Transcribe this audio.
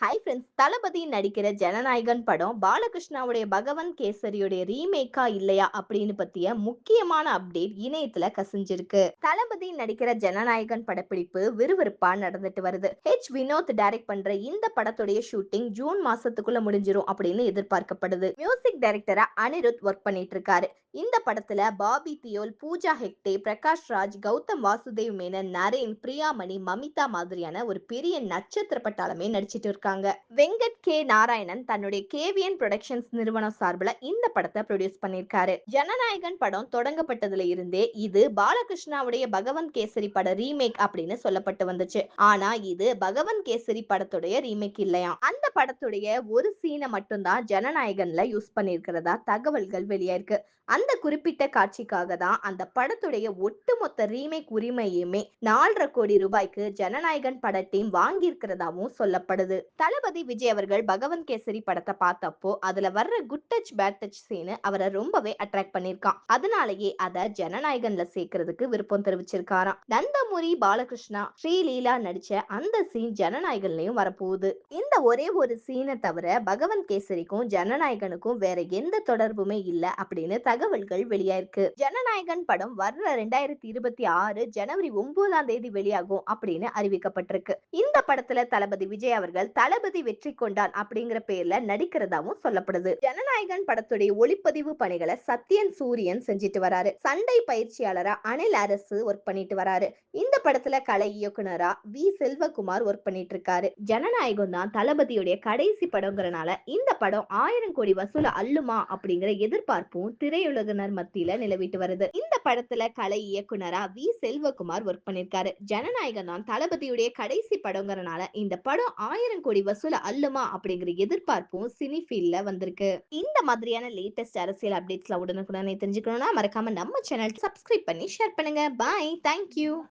Hi friends தளபதி நடிக்கிற ஜனநாயகன் படம் பாலகிருஷ்ணாவுடைய பகவன் கேசரியுடைய ரீமேக்கா இல்லையா அப்படின்னு பத்திய முக்கியமான அப்டேட் இணையத்துல கசிஞ்சிருக்கு. தளபதி நடிக்கிற ஜனநாயகன் படப்பிடிப்பு விறுவிறுப்பா நடந்துட்டு வருது. ஹெச் வினோத் டைரக்ட் பண்ற இந்த படத்துடைய ஷூட்டிங் ஜூன் மாசத்துக்குள்ள முடிஞ்சிரும் அப்படின்னு எதிர்பார்க்கப்படுது. மியூசிக் டைரக்டரா அனிருத் ஒர்க் பண்ணிட்டு இருக்காரு இந்த படத்துல பாபி தியோல் பூஜா ஹெக்டே பிரகாஷ் ராஜ் கௌதம் வாசுதேவ் மேனன் நரேன் பிரியாமணி மமிதா மாதிரியான ஒரு பெரிய நட்சத்திர பட்டாளமே நடிச்சிட்டு இருக்காங்க. வெங்கட் கே. நாராயணன் தன்னுடைய கேவிஎன் ப்ரொடக்ஷன்ஸ் நிறுவனம் சார்பில் இந்த படத்தை ப்ரொடியூஸ் பண்ணியிருக்காரு. ஜனநாயகன் படம் தொடங்கப்பட்டதுல இருந்தே இது பாலகிருஷ்ணாவுடைய பகவன் கேசரி பட ரீமேக் அப்படின்னு சொல்லப்பட்டு வந்துச்சு. ஆனா இது பகவன் கேசரி படத்துடைய ரீமேக் இல்லையா அந்த படத்துடைய ஒரு சீனை மட்டும்தான் ஜனநாயகன்ல யூஸ் பண்ணியிருக்கிறதா தகவல்கள் வெளியாயிருக்கு. அந்த குறிப்பிட்ட காட்சிக்காக தான் அந்த படத்துடைய ஒட்டுமொத்த ரீமேக் உரிமையுமே நாலரை கோடி ரூபாய்க்கு ஜனநாயகன் பட டீம் வாங்கியிருக்கிறதாவும் சொல்லப்படுது. தளபதி விஜய் அவர்கள் பகவன் கேசரி படத்தை பார்த்தப்போ அதுல வர்ற good touch bad touch scene அவரை ரொம்பவே அட்ராக்ட் பண்ணிருக்கான் அதனாலேயே அத ஜனநாயகன்ல சேர்க்கறதுக்கு விருப்பம் தெரிவிச்சிருக்காராம். நந்தமுரி பாலகிருஷ்ணா ஸ்ரீலீலா நடிச்ச அந்த சீன் ஜனநாயகன்லயும் வரப்போகுது. இந்த ஒரே ஒரு சீனை தவிர பகவன் கேசரிக்கும் ஜனநாயகனுக்கும் வேற எந்த தொடர்புமே இல்ல அப்படின்னு தகவல்கள் வெளியாயிருக்கு. ஜனநாயகன் படம் வர்ற ரெண்டாயிரத்தி இருபத்தி ஆறு ஜனவரி ஒன்பதாம் தேதி வெளியாகும் அப்படின்னு அறிவிக்கப்பட்டிருக்கு. இந்த படத்துல தளபதி விஜய் அவர்கள் தளபதி வெற்றி கொண்டான் அப்படிங்கிற பேர்ல நடிக்கிறதாவும் சொல்லப்படுது. ஜனநாயகன் படத்துடைய ஒளிப்பதிவு பணிகளை சத்யன் சூரியன் செஞ்சுட்டு வராரு. சண்டை பயிற்சியாளரா அனில் அரசு ஒர்க் பண்ணிட்டு வராரு. இந்த படத்துல கலை இயக்குனரா வி செல்வகுமார் ஒர்க் பண்ணிட்டு இருக்காரு. ஜனநாயகம் தான் தளபதியுடைய கடைசி படங்கிறனால இந்த படம் ஆயிரம் கோடி வசூல அள்ளுமா அப்படிங்கிற எதிர்பார்ப்பும் திரையுலகினர் மத்தியில நிலவிட்டு வருது. இந்த படத்துல கலை இயக்குனரா வி செல்வகுமார் ஒர்க் பண்ணிருக்காரு. ஜனநாயகம் தான் தளபதியுடைய கடைசி படங்கிறனால இந்த படம் ஆயிரம் கோடி வசூல அல்லுமா அப்படிங்கிற எதிர்பார்ப்பும் சினி ஃபீல்ட்ல வந்திருக்கு. இந்த மாதிரியான லேட்டஸ்ட் அரசியல் அப்டேட்ஸ்ல உடனுக்குடனே தெரிஞ்சுக்கணும்னா மறக்காம நம்ம சேனல் சப்ஸ்கிரைப் பண்ணி ஷேர் பண்ணுங்க. Bye thank you